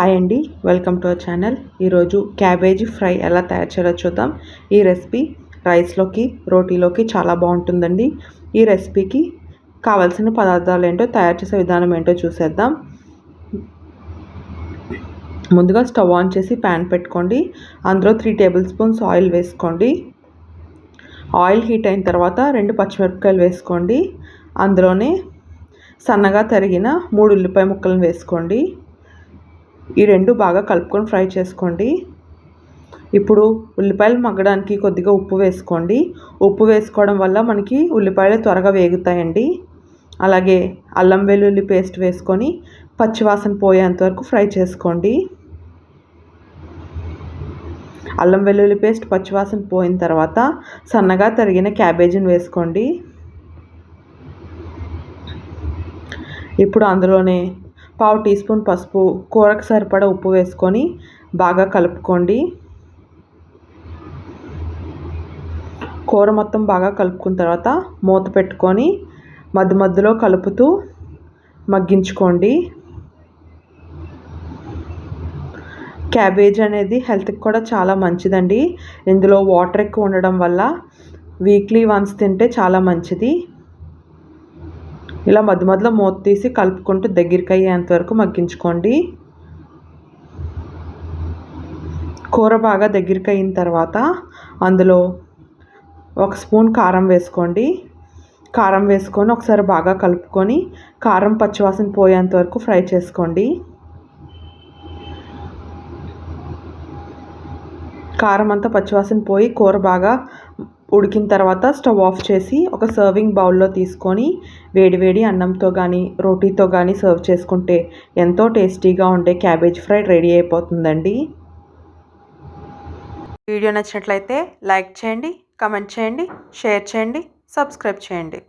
Hi అండి welcome to our channel. ఈరోజు cabbage fry ఎలా తయారు చేయాలో చూద్దాం. ఈ రెసిపీ రైస్లోకి రోటీలోకి చాలా బాగుంటుందండి. ఈ రెసిపీకి కావాల్సిన పదార్థాలు ఏంటో తయారు చేసే విధానం ఏంటో చూసేద్దాం. ముందుగా స్టవ్ ఆన్ చేసి ప్యాన్ పెట్టుకోండి. అందులో త్రీ టేబుల్ స్పూన్స్ ఆయిల్ వేసుకోండి. ఆయిల్ హీట్ అయిన తర్వాత రెండు పచ్చిమిరపకాయలు వేసుకోండి. అందులోనే సన్నగా తరిగిన మూడు ఉల్లిపాయ ముక్కలను వేసుకోండి. ఈ రెండు బాగా కలుపుకొని ఫ్రై చేసుకోండి. ఇప్పుడు ఉల్లిపాయలు మగ్గడానికి కొద్దిగా ఉప్పు వేసుకోండి. ఉప్పు వేసుకోవడం వల్ల మనకి ఉల్లిపాయలు త్వరగా వేగుతాయండి. అలాగే అల్లం వెల్లుల్లి పేస్ట్ వేసుకొని పచ్చివాసన పోయేంత వరకు ఫ్రై చేసుకోండి. అల్లం వెల్లుల్లి పేస్ట్ పచ్చివాసన పోయిన తర్వాత సన్నగా తరిగిన క్యాబేజీని వేసుకోండి. ఇప్పుడు అందులోనే పావు టీ స్పూన్ పసుపు కూరకు సరిపడా ఉప్పు వేసుకొని బాగా కలుపుకోండి. కూర మొత్తం బాగా కలుపుకున్న తర్వాత మూత పెట్టుకొని మధ్య మధ్యలో కలుపుతూ మగ్గించుకోండి. క్యాబేజ్ అనేది హెల్త్కి కూడా చాలా మంచిదండి. ఇందులో వాటర్ ఎక్కువ ఉండడం వల్ల వీక్లీ వన్స్ తింటే చాలా మంచిది. ఇలా మధ్య మధ్యలో మూత తీసి కలుపుకుంటూ దగ్గరికి అయ్యేంత వరకు మగ్గించుకోండి. కూర బాగా దగ్గరికి అయిన తర్వాత అందులో ఒక స్పూన్ కారం వేసుకోండి. కారం వేసుకొని ఒకసారి బాగా కలుపుకొని కారం పచ్చివాసన పోయేంత వరకు ఫ్రై చేసుకోండి. కారం అంతా పచ్చివాసన పోయి కూర బాగా ఉడికిన తర్వాత స్టవ్ ఆఫ్ చేసి ఒక సర్వింగ్ బౌల్లో తీసుకొని వేడివేడి అన్నంతో కానీ రోటీతో కానీ సర్వ్ చేసుకుంటే ఎంతో టేస్టీగా ఉండే క్యాబేజ్ ఫ్రై రెడీ అయిపోతుందండి. వీడియో నచ్చినట్లయితే లైక్ చేయండి కమెంట్ చేయండి షేర్ చేయండి సబ్స్క్రైబ్ చేయండి.